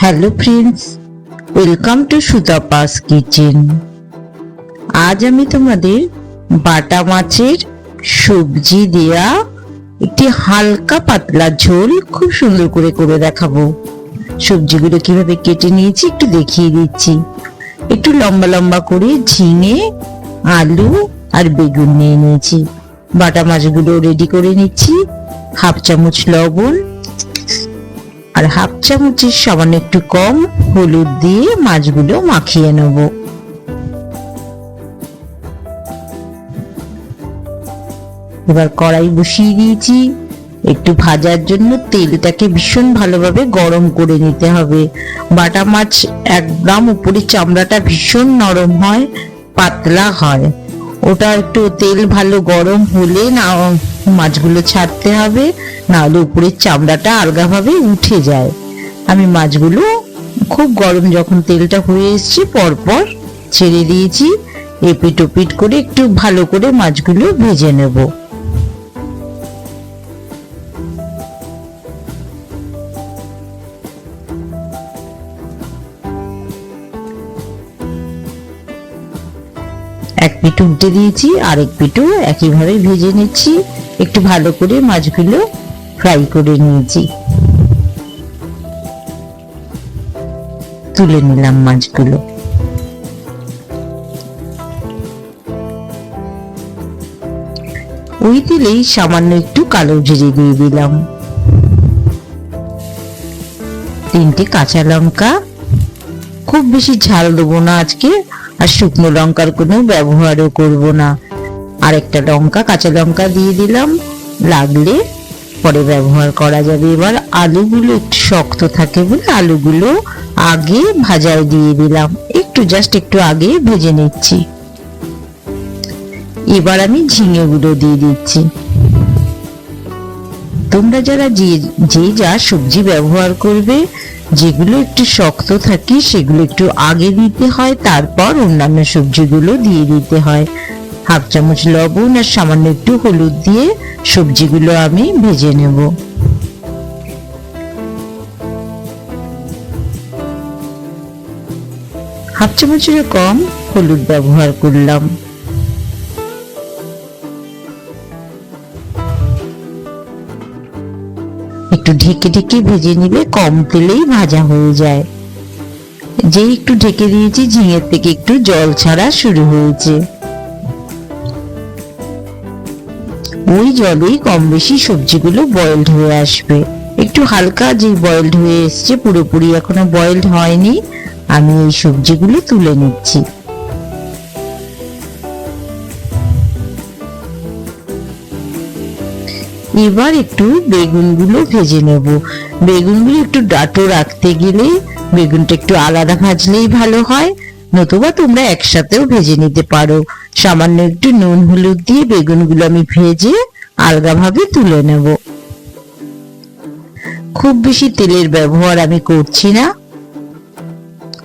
Hello friends welcome to Sutapa's kitchen আজ আমি তোমাদের বাটা মাছের সবজি দেয়া একটি হালকা পাতলা ঝোল খুব সুন্দর করে করে দেখাবো। সবজিগুলো কীভাবে কেটে নিয়েছি একটু দেখিয়ে দিচ্ছি। একটু লম্বা লম্বা করে ঝিঙে, আলু আর বেগুন নিয়ে নিয়েছি। বাটা মাছগুলো রেডি করে নিচ্ছি। হাফ চামচ লবণ আর হাফ চামচের সামান্য একটু কম হলুদ দিয়ে মাছগুলো মাখিয়ে নেব। এবার কড়াই বসিয়ে দিয়েছি। একটু ভাজার জন্য তেলটাকে ভীষণ ভালোভাবে গরম করে নিতে হবে। বাটা মাছ একদম উপরে চামড়াটা ভীষণ নরম হয়, পাতলা হয়। ওটা একটু তেল ভালো গরম হলে না, মাছগুলো ছাড়তে হবে নাহলে উপরের চামড়াটা আলগাভাবে উঠে যায়। আমি মাছগুলো খুব গরম যখন তেলটা হয়ে এসছে, পরপর ছেড়ে দিয়েছি। এপিট ওপিট করে একটু ভালো করে মাছগুলো ভেজে নেব। পিঠ উল্টে দিয়েছি, আরেক পিঠও একইভাবে ভেজে নিচ্ছি। একটু ভালো করে মাছগুলো ফ্রাই করে নিয়েছি। তুলে নিলাম মাছগুলো। ওই তেলেই সামান্য একটু কালো জিরে দিয়ে দিলাম। তিনটে কাঁচা লঙ্কা। খুব বেশি ঝাল দেবো না আজকে। আর শুকনো লঙ্কার কোনো ব্যবহারও করব না। আর একটা লঙ্কা, কাঁচা লঙ্কা দিয়ে দিলাম। লাগলে পরে ব্যবহার করা যাবে। এবার আলুগুলো একটু শক্ত থাকে বলে আলুগুলো আগে ভাজায় দিয়ে দিলাম। একটু জাস্ট একটু আগে ভেজে নিচ্ছি। এবার আমি ঝিঙেগুলো দিয়ে দিচ্ছি। তোমরা যারা যে যা সবজি ব্যবহার করবে যেগুলো একটু শক্ত থাকে, সেগুলো একটু আগে দিতে হয়, তারপর অন্যান্য সবজিগুলো দিয়ে দিতে হয়। হাফ চামচ লবণ আর সামান্য একটু হলুদ দিয়ে সবজিগুলো আমি ভেজে নেব। হাফ চামচের কম হলুদ ব্যবহার করলাম। একটু ঢেকে ঢেকে ভেজে নিবে, কম তেলেই ভাজা হয়ে যায়। যেই একটু ঢেকে দিয়েছি, ঝিঙের থেকে একটু জল ছাড়া শুরু হয়েছে। ওই জলেই কম বেশি সবজিগুলো বয়েলড হয়ে আসবে। একটু হালকা যে বয়েলড হয়ে এসছে, পুরোপুরি এখনও বয়েলড হয়নি। আমি এই সবজিগুলো তুলে নিচ্ছি। এবার একটু বেগুনগুলো ভেজে নেব। বেগুনগুলো একটু ডাটো রাখতে গেলে বেগুনটা একটু আলাদা ভাজলেই ভালো হয়, নতুবা তোমরা একসাথেও ভেজে নিতে পারো। সামান্য একটু নুন, হলুদ দিয়ে বেগুনগুলো আমি ভেজে আলগাভাবে তুলে নেব। খুব বেশি তেলের ব্যবহার আমি করছি না।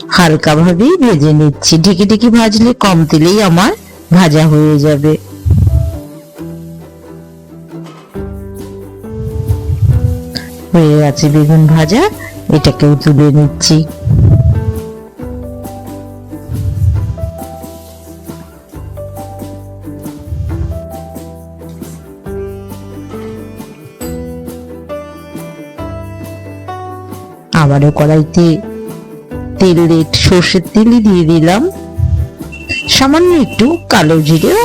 হালকা ভাবেই ভেজে নিচ্ছি। ঢেকে ঢেকে ভাজলে কম তেলেই আমার ভাজা হয়ে যাবে। হয়ে গেছে বেগুন ভাজা। এটাকেও তুলে নিচ্ছি। আবারও কড়াইতে তেল সর্ষের তেলই দিয়ে দিলাম। সামান্য একটু কালো জিরেও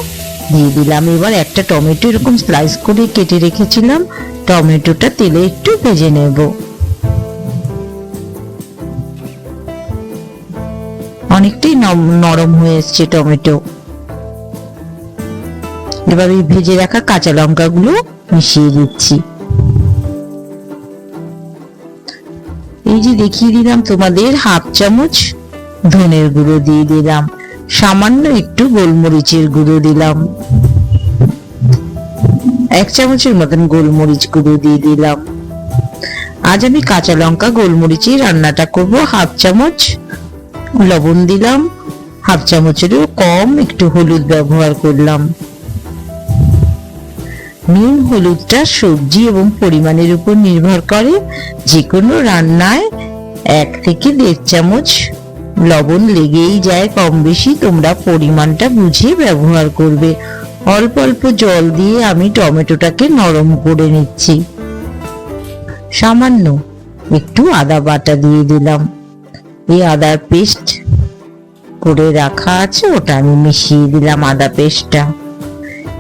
দিয়ে দিলাম। এবার একটা টমেটো এরকম স্লাইস করে কেটে রেখেছিলাম। টমেটোটা তেলে একটু ভেজে নেব। অনেকটাই নরম হয়ে এসছে টমেটো। এবার ওই ভেজে রাখা কাঁচা লঙ্কাগুলো মিশিয়ে দিচ্ছি। এই যে দেখিয়ে দিলাম, তোমাদের হাফ চামচ ধনের গুঁড়ো দিয়ে দিলাম। সামান্য একটু গোলমরিচের গুঁড়ো দিলাম। এক চামচের মতন গোলমরিচ গুঁড়ো দিয়ে দিলাম। আজ আমি কাঁচা লঙ্কা গোলমরিচে রান্নাটা করব। হাফ চামচ লবণ দিলাম। হাফ চামচেরও কম একটু হলুদ ব্যবহার করলাম। নুন, হলুদটা সবজি এবং পরিমাণের উপর নির্ভর করে। যে কোনো রান্নায় এক থেকে দেড় চামচ লবণ লেগেই যায়। কম বেশি তোমরা পরিমাণটা বুঝে ব্যবহার করবে। অল্প অল্প জল দিয়ে আমি টমেটোটাকে নরম করে নিচ্ছি। সামান্য একটু আদা বাটা দিয়ে দিলাম। এই আদার পেস্ট করে রাখা আছে, ওটা আমি মিশিয়ে দিলাম আদা পেস্টটা।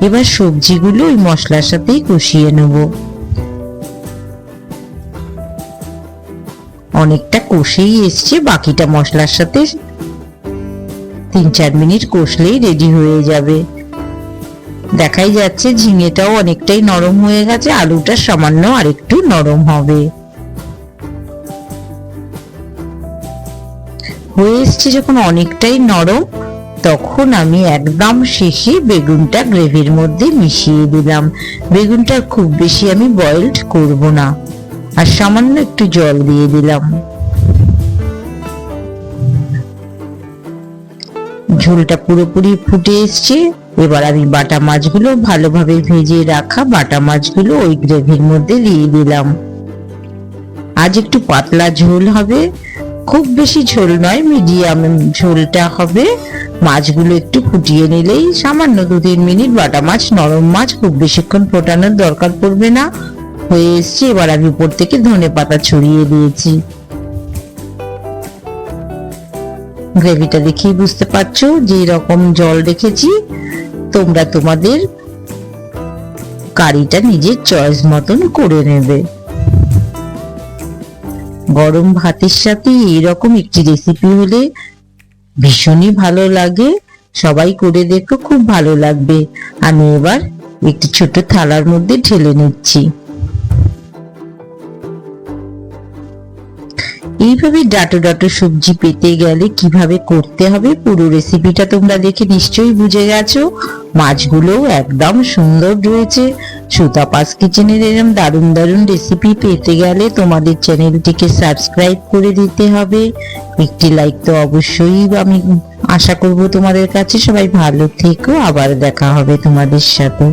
এবার সবজিগুলো ওই মশলার সাথেই কষিয়ে নেব। অনেকটা কষেই এসছে, বাকিটা মশলার সাথে তিন চার মিনিট কষলেই রেডি হয়ে যাবে। দেখাই যাচ্ছে ঝিঙেটাও অনেকটাই নরম হয়ে গেছে, আলুটা সামান্য আরেকটু নরম হবে। হয়ে এসছে যখন অনেকটাই নরম, তখন আমি একদম শেষে বেগুনটা গ্রেভির মধ্যে মিশিয়ে দিলাম। বেগুনটা খুব বেশি আমি বয়েলড করব না, আর সামান্য একটু জল দিয়ে দিলাম। ঝোলটা পুরোপুরি ফুটে এসছে। এবার আমি বাটা মাছগুলো ভালোভাবে ভেজে রাখা বাটা মাছগুলো ওই গ্রেভির মধ্যে দিয়ে দিলাম। আজ একটু পাতলা ঝোল হবে। খুব বেশি ঝোল নয়, মিডিয়াম ঝোলটা হবে। মাছগুলো একটু ফুটিয়ে নিলেই সামান্য দু তিন মিনিট বাটা মাছ, নরম মাছ খুব বেশিক্ষণ ফোটানোর দরকার পড়বে না। হয়ে এসছে, এবার আমি উপর থেকে ধনে পাতা ছড়িয়ে দিয়েছি। গ্রেভিটা দেখেই বুঝতে পারছ যে রকম জল রেখেছি তোমরা তোমাদের কারিটা নিজের চয়েস মতন করে নেবে। গরম ভাতের সাথে এরকম একটি রেসিপি হলে ভীষণই ভালো লাগে। সবাই করে দেখো, খুব ভালো লাগবে। আমি এবার একটি ছোট থালার মধ্যে ঢেলে নিচ্ছি। এইভাবে ডাটো ডাটো সবজি পেতে গেলে কীভাবে করতে হবে পুরো রেসিপিটা তোমরা দেখে নিশ্চয়ই বুঝে গেছো। মাছগুলোও একদম সুন্দর রয়েছে। সুতা পাস কিচেনের এরকম দারুণ দারুণ রেসিপি পেতে গেলে তোমাদের চ্যানেলটিকে সাবস্ক্রাইব করে দিতে হবে। একটি লাইক তো অবশ্যই আমি আশা করব তোমাদের কাছে। সবাই ভালো থেকো। আবার দেখা হবে তোমাদের সাথে।